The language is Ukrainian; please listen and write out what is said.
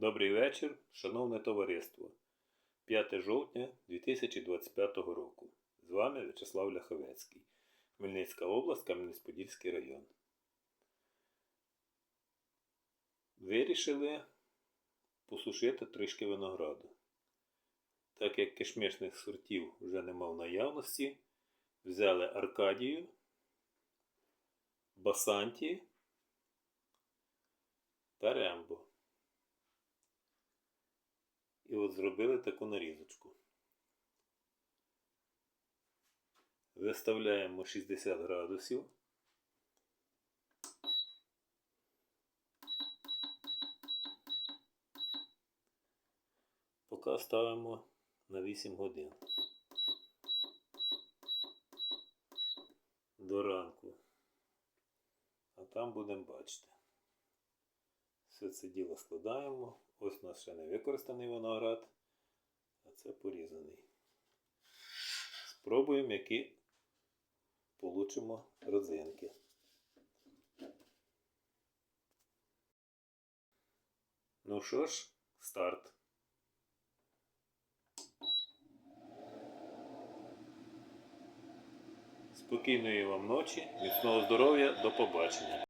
Добрий вечір, шановне товариство. 5 жовтня 2025 року. З вами В'ячеслав Ляховецький. Хмельницька область, Кам'янець-Подільський район. Вирішили посушити трішки винограду. Так як кишмишних сортів вже нема в наявності, взяли Аркадію, Басанті та Рембо. От зробили таку нарізочку. Виставляємо 60 градусів. Поки ставимо на 8 годин. До ранку. А там будемо бачити. Все це діло складаємо. Ось у нас ще не використаний виноград, а це порізаний. Спробуємо, які получимо родзинки. Ну що ж, старт. Спокійної вам ночі, міцного здоров'я, до побачення.